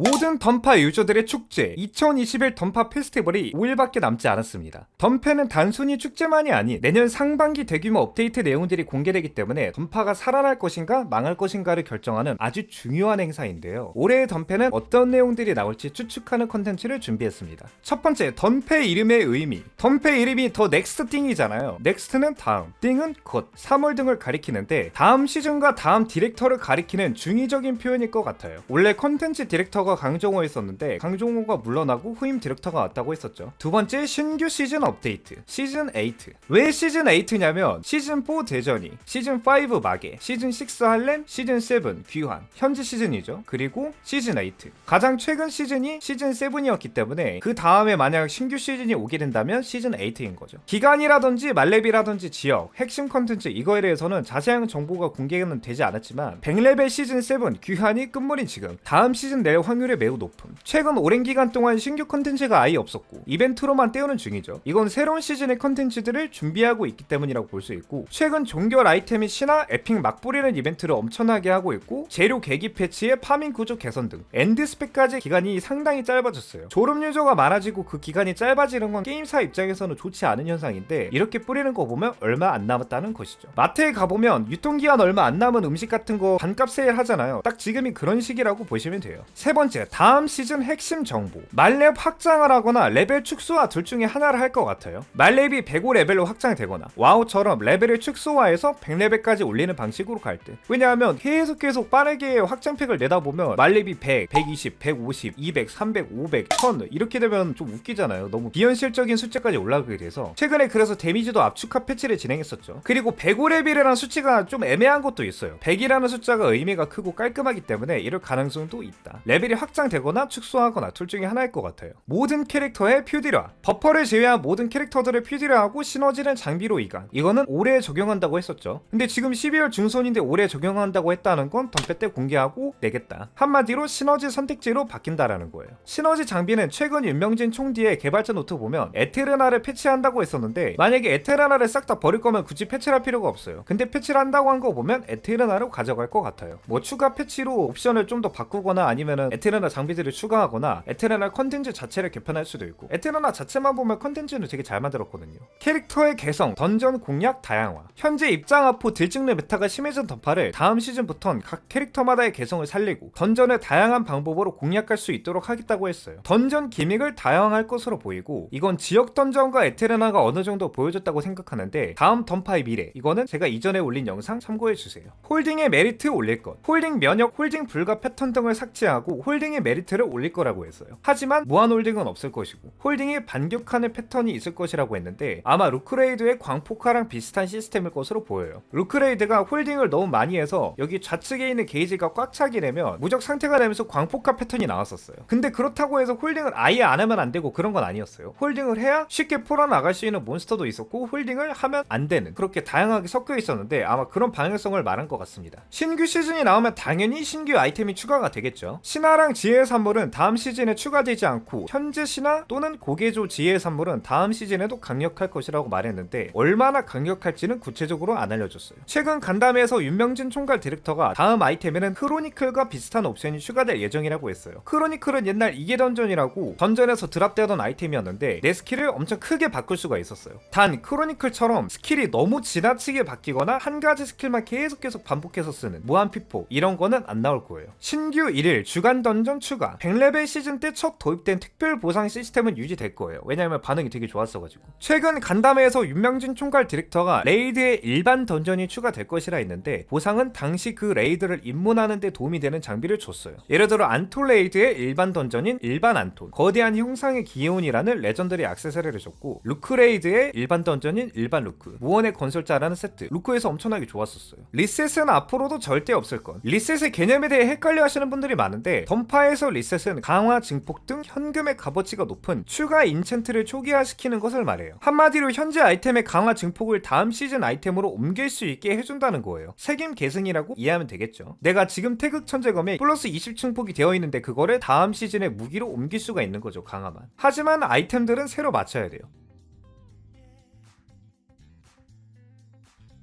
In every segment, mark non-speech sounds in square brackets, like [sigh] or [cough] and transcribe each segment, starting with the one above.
모든 던파 유저들의 축제 2021 던파 페스티벌이 5일밖에 남지 않았습니다. 던패는 단순히 축제만이 아닌 내년 상반기 대규모 업데이트 내용들이 공개되기 때문에 던파가 살아날 것인가 망할 것인가를 결정하는 아주 중요한 행사인데요. 올해의 던패는 어떤 내용들이 나올지 추측하는 컨텐츠를 준비했습니다. 첫 번째, 던패 이름의 의미. 던패 이름이 더 넥스트 띵이잖아요. 넥스트는 다음, 띵은 곧, 3월 등을 가리키는데 다음 시즌과 다음 디렉터를 가리키는 중의적인 표현일 것 같아요. 원래 컨텐츠 디렉터가 강종호였었는데 강종호가 물러나고 후임 디렉터가 왔다고 했었죠. 두 번째 신규 시즌 업데이트 시즌 8. 왜 시즌 8냐면 시즌 4 대전이 시즌 5 마개, 시즌 6 할렘, 시즌 7 귀환, 현재 시즌이죠. 그리고 시즌 8. 가장 최근 시즌이 시즌 7이었기 때문에 그 다음에 만약 신규 시즌이 오게 된다면 시즌 8인 거죠. 기간이라든지 말렙이라든지 지역, 핵심 컨텐츠 이거에 대해서는 자세한 정보가 공개는 되지 않았지만 100레벨 시즌 7 귀환이 끝물인 지금 다음 시즌 낼 확률 이 매우 높음. 최근 오랜 기간 동안 신규 컨텐츠가 아예 없었고 이벤트로만 때우는 중이죠. 이건 새로운 시즌의 컨텐츠들을 준비하고 있기 때문이라고 볼 수 있고 최근 종결 아이템이 신화 에픽 막 뿌리는 이벤트를 엄청나게 하고 있고 재료 계기 패치에 파밍 구조 개선 등 엔드 스펙까지 기간이 상당히 짧아졌어요. 졸업 유저가 많아지고 그 기간이 짧아지는 건 게임사 입장에서는 좋지 않은 현상인데 이렇게 뿌리는 거 보면 얼마 안 남았다는 것이죠. 마트에 가보면 유통기한 얼마 안 남은 음식 같은 거 반값 세일 하잖아요. 딱 지금이 그런 시기라고 보시면 돼요. 세 번째, 다음 시즌 핵심 정보. 말렙 확장을 하거나 레벨 축소와 둘 중에 하나를 할 것 같아요. 말렙이 105레벨로 확장되거나 와우처럼 레벨을 축소화해서 100레벨까지 올리는 방식으로 갈 때. 왜냐하면 계속 계속 빠르게 확장팩을 내다 보면 말렙이 100, 120, 150, 200, 300, 500, 1000 이렇게 되면 좀 웃기잖아요. 너무 비현실적인 숫자까지 올라가게 돼서 최근에 그래서 데미지도 압축화 패치를 진행했었죠. 그리고 105레벨이라는 수치가 좀 애매한 것도 있어요. 100이라는 숫자가 의미가 크고 깔끔하기 때문에 이럴 가능성도 있다. 레벨이 확장되거나 축소하거나 둘 중에 하나일 것 같아요. 모든 캐릭터의 퓨디라 버퍼를 제외한 모든 캐릭터들을 퓨디라하고 시너지는 장비로 이관 이거는 올해 적용한다고 했었죠. 근데 지금 12월 중순인데 올해 적용한다고 했다는 건 덤페 때 공개하고 내겠다. 한마디로 시너지 선택지로 바뀐다라는 거예요. 시너지 장비는 최근 윤명진 총디의 개발자 노트 보면 에테르나를 패치한다고 했었는데 만약에 에테르나를 싹 다 버릴 거면 굳이 패치를 할 필요가 없어요. 근데 패치를 한다고 한 거 보면 에테르나로 가져갈 것 같아요. 뭐 추가 패치로 옵션을 좀 더 바꾸거나 아니면은 에테르나 장비들을 추가하거나 에테르나 컨텐츠 자체를 개편할 수도 있고 에테르나 자체만 보면 컨텐츠는 되게 잘 만들었거든요. 캐릭터의 개성, 던전 공략 다양화. 현재 입장 앞후 들찍는 메타가 심해진 던파를 다음 시즌부턴 각 캐릭터마다의 개성을 살리고 던전을 다양한 방법으로 공략할 수 있도록 하겠다고 했어요. 던전 기믹을 다양할 것으로 보이고 이건 지역 던전과 에테르나가 어느 정도 보여줬다고 생각하는데 다음 던파의 미래 이거는 제가 이전에 올린 영상 참고해 주세요. 홀딩의 메리트 올릴 것, 홀딩 면역, 홀딩 불가 패턴 등을 삭제하고 홀딩의 메리트를 올릴 거라고 했어요. 하지만 무한 홀딩은 없을 것이고 홀딩이 반격하는 패턴이 있을 것이라고 했는데 아마 루크레이드의 광폭화랑 비슷한 시스템일 것으로 보여요. 루크레이드가 홀딩을 너무 많이 해서 여기 좌측에 있는 게이지가 꽉 차게 되면 무적 상태가 되면서 광폭화 패턴이 나왔었어요. 근데 그렇다고 해서 홀딩을 아예 안 하면 안 되고 그런 건 아니었어요. 홀딩을 해야 쉽게 풀어 나갈 수 있는 몬스터도 있었고 홀딩을 하면 안 되는 그렇게 다양하게 섞여 있었는데 아마 그런 방향성을 말한 것 같습니다. 신규 시즌이 나오면 당연히 신규 아이템이 추가가 되겠죠. 신화 랑 지혜의 산물은 다음 시즌에 추가되지 않고 현재 신화 또는 고개조 지혜의 산물은 다음 시즌에도 강력할 것이라고 말했는데 얼마나 강력할지는 구체적으로 안 알려줬어요. 최근 간담회에서 윤명진 총괄 디렉터가 다음 아이템에는 크로니클과 비슷한 옵션이 추가될 예정이라고 했어요. 크로니클은 옛날 이계 던전이라고 던전에서 드랍되던 아이템이었는데 내 스킬을 엄청 크게 바꿀 수가 있었어요. 단 크로니클처럼 스킬이 너무 지나치게 바뀌거나 한 가지 스킬만 계속 계속 반복해서 쓰는 무한 피폭 이런 거는 안 나올 거예요. 신규 1일 주간 던전 추가 100레벨 시즌 때 첫 도입된 특별 보상 시스템은 유지될 거예요. 왜냐하면 반응이 되게 좋았어가지고. 최근 간담회에서 윤명진 총괄 디렉터가 레이드에 일반 던전이 추가될 것이라 했는데 보상은 당시 그 레이드를 입문하는 데 도움이 되는 장비를 줬어요. 예를 들어 안톨 레이드의 일반 던전인 일반 안톨, 거대한 형상의 기온이라는 레전더리 액세서리를 줬고 루크 레이드의 일반 던전인 일반 루크, 무언의 건설자라는 세트, 루크에서 엄청나게 좋았었어요. 리셋은 앞으로도 절대 없을 것. 리셋의 개념에 대해 헷갈려 하시는 분들이 많은데 던파에서 리셋은 강화 증폭 등 현금의 값어치가 높은 추가 인챈트를 초기화시키는 것을 말해요. 한마디로 현재 아이템의 강화 증폭을 다음 시즌 아이템으로 옮길 수 있게 해준다는 거예요. 책임 계승이라고 이해하면 되겠죠. 내가 지금 태극 천재검에 플러스 20 증폭이 되어 있는데 그거를 다음 시즌의 무기로 옮길 수가 있는 거죠. 강화만. 하지만 아이템들은 새로 맞춰야 돼요.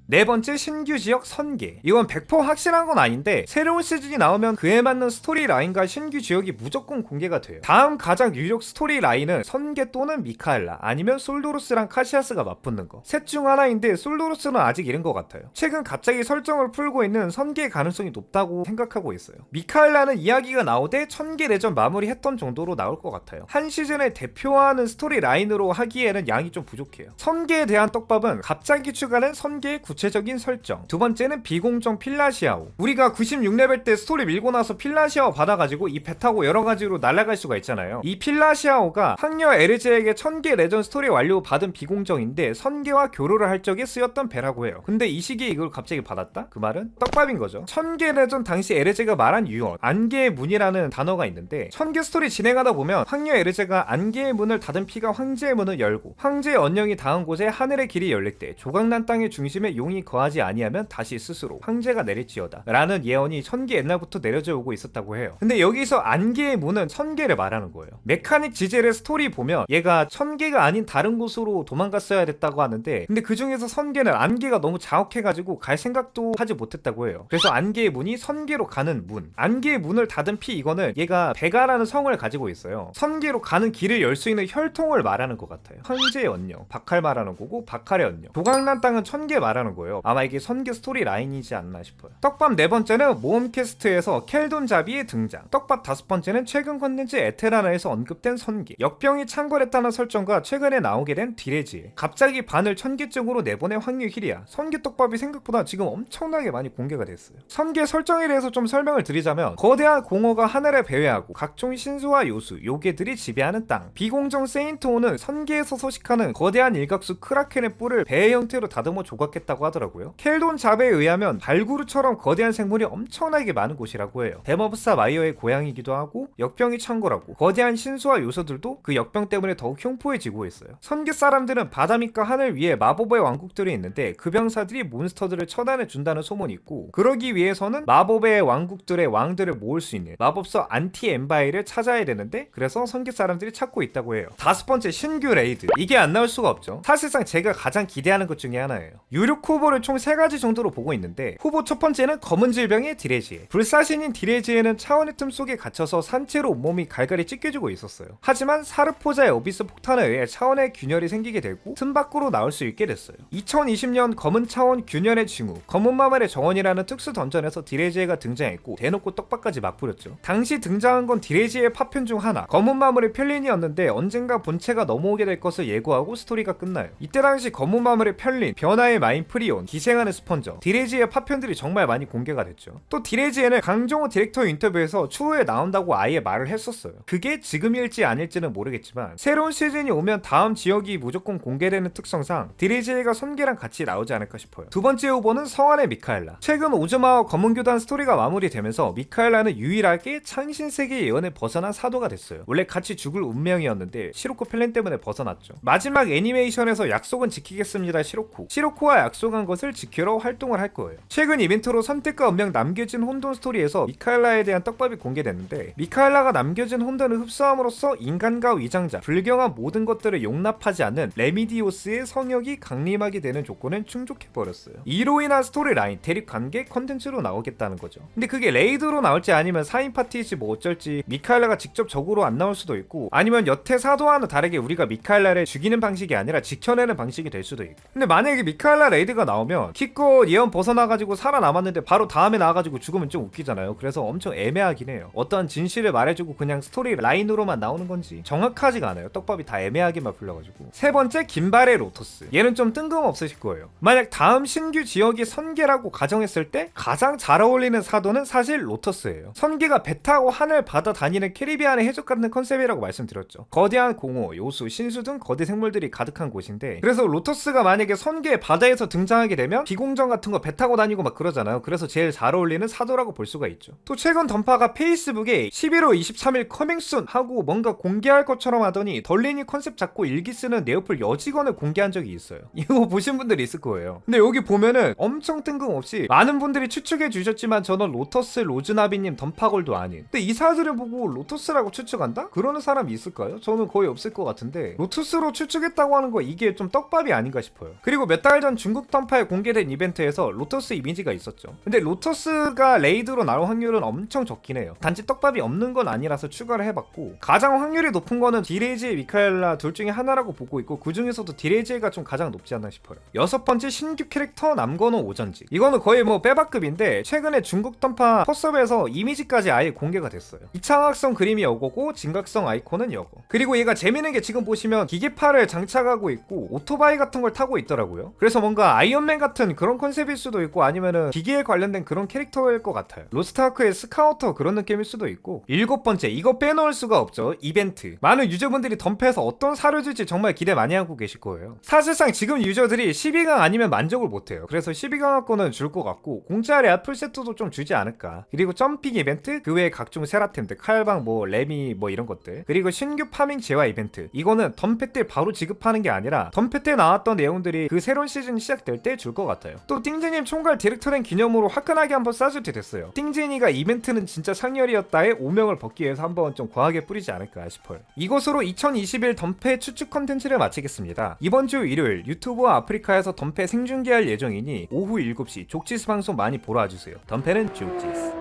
네 번째 신규 지역 선계. 이건 100% 확실한 건 아닌데 새로운 시즌이 나오면 그에 맞는 스토리 라인과 신규 지역이 무조건 공개가 돼요. 다음 가장 유력 스토리 라인은 선계 또는 미카엘라 아니면 솔도로스랑 카시아스가 맞붙는 거. 셋 중 하나인데 솔도로스는 아직 이른 것 같아요. 최근 갑자기 설정을 풀고 있는 선계 가능성이 높다고 생각하고 있어요. 미카엘라는 이야기가 나오되 천개 내전 마무리했던 정도로 나올 것 같아요. 한 시즌을 대표하는 스토리 라인으로 하기에는 양이 좀 부족해요. 선계에 대한 떡밥은 갑자기 추가된 선계의 구 체적인 설정. 두 번째는 비공정 필라시아오. 우리가 96레벨 때 스토리 밀고 나서 필라시아오 받아가지고 이 배 타고 여러 가지로 날아갈 수가 있잖아요. 이 필라시아오가 황녀 에르제에게 천개 레전 스토리 완료 받은 비공정인데 선계와 교류를 할 적에 쓰였던 배라고 해요. 근데 이 시기에 이걸 갑자기 받았다? 그 말은 떡밥인 거죠. 천개 레전 당시 에르제가 말한 유언, 안개의 문이라는 단어가 있는데 천개 스토리 진행하다 보면 황녀 에르제가 안개의 문을 닫은 피가 황제의 문을 열고 황제의 언령이 닿은 곳에 하늘의 길이 열릴 때 조각난 땅의 중심에 용이 거하지 아니하면 다시 스스로 황제가 내릴지어다 라는 예언이 천개 옛날부터 내려져 오고 있었다고 해요. 근데 여기서 안개의 문은 천개를 말하는 거예요. 메카닉 지젤의 스토리 보면 얘가 천개가 아닌 다른 곳으로 도망갔어야 됐다고 하는데 근데 그 중에서 선개는 안개가 너무 자욱해가지고 갈 생각도 하지 못했다고 해요. 그래서 안개의 문이 선개로 가는 문. 안개의 문을 닫은 피 이거는 얘가 베가라는 성을 가지고 있어요. 선개로 가는 길을 열 수 있는 혈통을 말하는 것 같아요. 현재의 언령, 박할 말하는 거고 박할의 언령. 도강난 땅은 천개 말하는 거예요. 아마 이게 선개 스토리 라인이지 않나 싶어요. 떡밥 네 번째는 모험 퀘스트에서 켈돈 자비의 등장. 떡밥 다섯 번째는 최근 컨텐츠 에테라나에서 언급된 선계. 역병이 창궐했다는 설정과 최근에 나오게 된 디레지. 갑자기 반을 천개증으로 내보낸 황유 힐이야. 선계 떡밥이 생각보다 지금 엄청나게 많이 공개가 됐어요. 선계 설정에 대해서 좀 설명을 드리자면 거대한 공허가 하늘에 배회하고 각종 신수와 요수, 요괴들이 지배하는 땅. 비공정 세인트호는 선계에서 서식하는 거대한 일각수 크라켄의 뿔을 배의 형태로 다듬어 조각했다고 하더라고요. 켈돈 잡에 의하면 발구르처럼 거대한 생물이 엄청나게 많은 곳이라고 해요. 데머브사 마이어의 고향이기도 하고 역병이 창궐하고 거대한 신수와 요소들도 그 역병 때문에 더욱 흉포해지고 있어요. 선계 사람들은 바다 밑과 하늘 위에 마법의 왕국들이 있는데 그 병사들이 몬스터들을 처단해 준다는 소문이 있고 그러기 위해서는 마법의 왕국들의 왕들을 모을 수 있는 마법서 안티 엠바이를 찾아야 되는데 그래서 선계 사람들이 찾고 있다고 해요. 다섯 번째 신규 레이드 이게 안 나올 수가 없죠. 사실상 제가 가장 기대하는 것 중에 하나예요. 유력 후보를 총세 가지 정도로 보고 있는데 후보 첫 번째는 검은 질병의 디레지에 불사신인 디레지에는 차원의 틈 속에 갇혀서 산채로 온몸이 갈갈이 찢겨지고 있었어요. 하지만 사르포자의 어비스 폭탄에 의해 차원의 균열이 생기게 되고 틈 밖으로 나올 수 있게 됐어요. 2020년 검은 차원 균열의 징후 검은 마말의 정원이라는 특수 던전에서 디레지에가 등장했고 대놓고 떡밥까지 막 부렸죠. 당시 등장한 건 디레지의 파편 중 하나 검은 마물의 편린이었는데 언젠가 본체가 넘어오게 될 것을 예고하고 스토리가 끝나요. 이때 당시 검은 마물의 편린, 변화의 마인 프리 온, 기생하는 스펀저, 디레지의 파편들이 정말 많이 공개가 됐죠. 또 디레지에는 강정호 디렉터 인터뷰에서 추후에 나온다고 아예 말을 했었어요. 그게 지금일지 아닐지는 모르겠지만 새로운 시즌이 오면 다음 지역이 무조건 공개되는 특성상 디레지에가 선계랑 같이 나오지 않을까 싶어요. 두 번째 후보는 성안의 미카엘라. 최근 오즈마와 검은교단 스토리가 마무리되면서 미카엘라는 유일하게 창신세계 예언에 벗어난 사도가 됐어요. 원래 같이 죽을 운명이었는데 시로코 플랜 때문에 벗어났죠. 마지막 애니메이션에서 약속은 지키겠습니다 시로코. 시로코와 약속 한 것을 지키러 활동을 할 거예요. 최근 이벤트로 선택과 운명 남겨진 혼돈 스토리에서 미카엘라에 대한 떡밥이 공개됐는데 미카엘라가 남겨진 혼돈을 흡수함으로써 인간과 위장자, 불경한 모든 것들을 용납하지 않는 레미디오스의 성역이 강림하게 되는 조건은 충족해버렸어요. 이로 인한 스토리 라인, 대립 관계 컨텐츠로 나오겠다는 거죠. 근데 그게 레이드로 나올지 아니면 4인 파티일지 뭐 어쩔지 미카엘라가 직접 적으로 안 나올 수도 있고 아니면 여태 사도와는 다르게 우리가 미카엘라를 죽이는 방식이 아니라 지켜내는 방식이 될 수도 있고 근데 만약에 미카엘라 레이드 가 나오면 키코 예언 벗어나가지고 살아남았는데 바로 다음에 나와가지고 죽으면 좀 웃기잖아요. 그래서 엄청 애매하긴 해요. 어떤 진실을 말해주고 그냥 스토리 라인으로만 나오는 건지 정확하지가 않아요. 떡밥이 다 애매하게만 불려가지고. 세 번째 긴발의 로토스. 얘는 좀 뜬금없으실 거예요. 만약 다음 신규 지역이 선계라고 가정했을 때 가장 잘 어울리는 사도는 사실 로터스예요. 선계가 배 타고 하늘 바다 다니는 캐리비안의 해적 같은 컨셉이라고 말씀드렸죠. 거대한 공허, 요수, 신수 등 거대 생물들이 가득한 곳인데 그래서 로터스가 만약에 선계 바다에서 등 장하게 되면 비공정 같은 거 배 타고 다니고 막 그러잖아요. 그래서 제일 잘 어울리는 사도라고 볼 수가 있죠. 또 최근 던파가 페이스북에 11월 23일 커밍순 하고 뭔가 공개할 것처럼 하더니 덜리니 컨셉 잡고 일기 쓰는 네오플 여직원을 공개한 적이 있어요. [laughs] 이거 보신 분들 있을 거예요. 근데 여기 보면은 엄청 뜬금없이 많은 분들이 추측해 주셨지만 저는 로터스 로즈나비님 던파골도 아닌. 근데 이 사들을 보고 로터스라고 추측한다? 그러는 사람이 있을까요? 저는 거의 없을 것 같은데 로터스로 추측했다고 하는 거 이게 좀 떡밥이 아닌가 싶어요. 그리고 몇 달 전 중국 던파에 공개된 이벤트에서 로터스 이미지가 있었죠. 근데 로터스가 레이드로 나올 확률은 엄청 적긴 해요. 단지 떡밥이 없는 건 아니라서 추가를 해봤고 가장 확률이 높은 거는 디레이지, 미카엘라 둘 중에 하나라고 보고 있고 그 중에서도 디레이지가 좀 가장 높지 않나 싶어요. 여섯 번째 신규 캐릭터 남건호 오전지. 이거는 거의 뭐 빼박급인데 최근에 중국 던파 퍼섭에서 이미지까지 아예 공개가 됐어요. 이창학성 그림이 여고고 진각성 아이콘은 여고. 그리고 얘가 재밌는 게 지금 보시면 기계팔을 장착하고 있고 오토바이 같은 걸 타고 있더라고요. 그래서 뭔가 아이 언맨 같은 그런 컨셉일 수도 있고 아니면은 기계에 관련된 그런 캐릭터일 것 같아요. 로스트아크의 스카우터 그런 느낌일 수도 있고 일곱 번째 이거 빼놓을 수가 없죠. 이벤트. 많은 유저분들이 덤프에서 어떤 사를 줄지 정말 기대 많이 하고 계실 거예요. 사실상 지금 유저들이 12강 아니면 만족을 못해요. 그래서 12강권은 줄것 같고 공짜리 애플 세트도 좀 주지 않을까. 그리고 점핑 이벤트 그 외에 각종 세라템들 칼방 뭐 레미 뭐 이런 것들 그리고 신규 파밍 재화 이벤트 이거는 덤페 때 바로 지급하는 게 아니라 덤페 때 나왔던 내용들이 그 새로운 시즌 시작될 때 줄 것 같아요. 또 띵제님 총괄 디렉터랭 기념으로 화끈하게 한번 쏴줄 때 됐어요. 띵제니가 이벤트는 진짜 상렬이었다의 오명을 벗기 위해서 한번 좀 과하게 뿌리지 않을까 싶어요. 이것으로 2021 덤페 추측 컨텐츠를 마치겠습니다. 이번 주 일요일 유튜브와 아프리카에서 덤페 생중계할 예정이니 오후 7시 족지스 방송 많이 보러 와주세요. 덤페는 족지스.